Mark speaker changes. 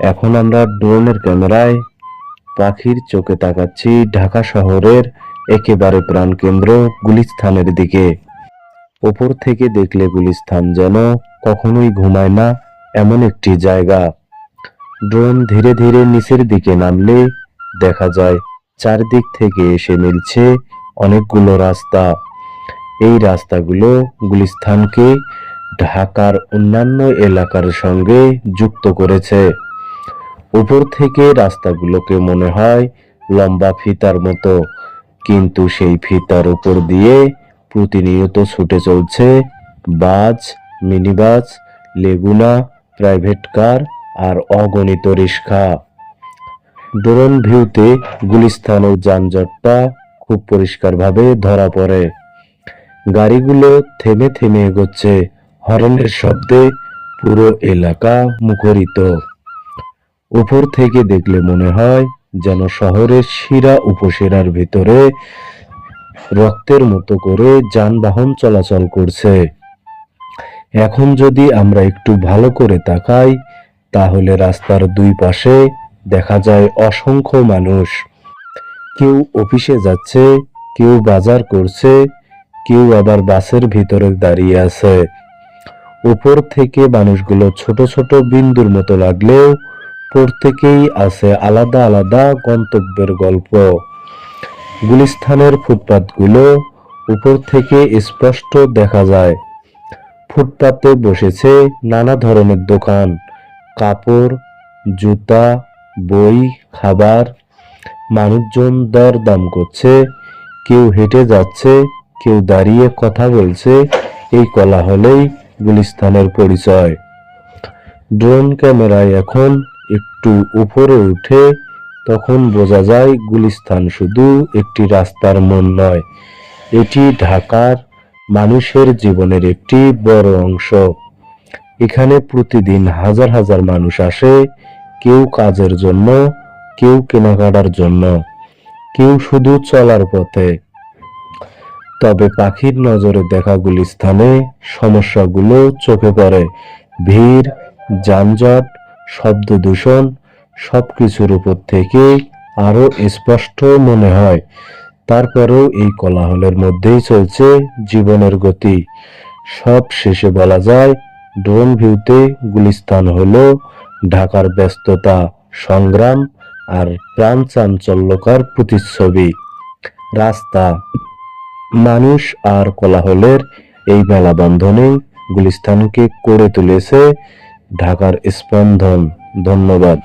Speaker 1: এখন আমরা ড্রোনের ক্যামেরায় পাখির চোখে তাকাচ্ছি ঢাকা শহরের একেবারে প্রাণকেন্দ্র গুলিস্থানের দিকে। ওপর থেকে দেখলে গুলিস্থান যেন কখনোই ঘুমায় না, এমন একটি জায়গা। ড্রোন ধীরে ধীরে নিচের দিকে নামলে দেখা যায় চারদিক থেকে এসে মিলছে অনেকগুলো রাস্তা। এই রাস্তাগুলো গুলিস্থানকে ঢাকার অন্যান্য এলাকার সঙ্গে যুক্ত করেছে। উপর থেকে রাস্তাগুলোকে মনে হয় লম্বা ফিতার মতো। কিন্তু সেই ফিতার উপর দিয়ে প্রতিনিয়ত ছুটে চলছে বাস মিনিবাস লেগুনা, প্রাইভেট কার আর অগণিত রিক্সা। ড্রোন ভিউতে গুলিস্তানের যানজটটা খুব পরিষ্কারভাবে ধরা পড়ে। গাড়িগুলো থেমে থেমে এগোচ্ছে। হর্নের শব্দে পুরো এলাকা মুখরিত। উপর থেকে দেখলে মনে হয় যেন শহরের শিরা উপশিরার ভিতরে রক্তের মতো করে যানবাহন চলাচল করছে। এখন যদি আমরা একটু ভালো করে তাকাই, তাহলে রাস্তার দুই পাশে দেখা যায় অসংখ্য মানুষ। কেউ অফিসে যাচ্ছে, কেউ বাজার করছে, কেউ আবার বাসের ভিতরে দাঁড়িয়ে আছে। উপর থেকে মানুষগুলো ছোট ছোট বিন্দুর মতো লাগলেও প্রত্যেকেই আছে আলাদা আলাদা গন্তব্যের গল্প। গুলিস্থানের ফুটপাতগুলো উপর থেকে স্পষ্ট দেখা যায়। ফুটপাতে বসেছে নানা ধরনের দোকান, কাপড়, জুতা, বই, খাবার। মানুষজন দর দাম করছে, কেউ হেঁটে যাচ্ছে, কেউ দাঁড়িয়ে কথা বলছে, এই কলা হলেই গুলিস্তানের পরিচয়। ড্রোন ক্যামেরায় এখন একটু উপরে উঠে তখন বোঝা যায় গুলিস্তান শুধু একটি রাস্তার মন নয়, এটি ঢাকার মানুষের জীবনের একটি বড় অংশ। এখানে প্রতিদিন হাজার হাজার মানুষ আসে, কেউ কাজের জন্য, কেউ কেনাকাটার জন্য, কেউ শুধু চলার পথে। তবে পাখির নজরে দেখা গুলিস্থানে সমস্যাগুলো চোখে পড়ে। ভিড়, যানজট শব্দ দূষণ সবকিছুর উপর থেকে আরও স্পষ্ট মনে হয়। তারপরেও এই কোলাহলের মধ্যেই চলছে জীবনের গতি। সব শেষে বলা যায়, ড্রোন ভিউতে গুলিস্তান হলো ঢাকার ব্যস্ততা, সংগ্রাম আর প্রাণ চাঞ্চল্যকার প্রতিচ্ছবি। রাস্তা। মানুষ আর কোলাহলের এই মেলাবন্ধনেই গুলিস্তানকে করে তুলেছে ঢাকার স্পন্দন ধন্যবাদ।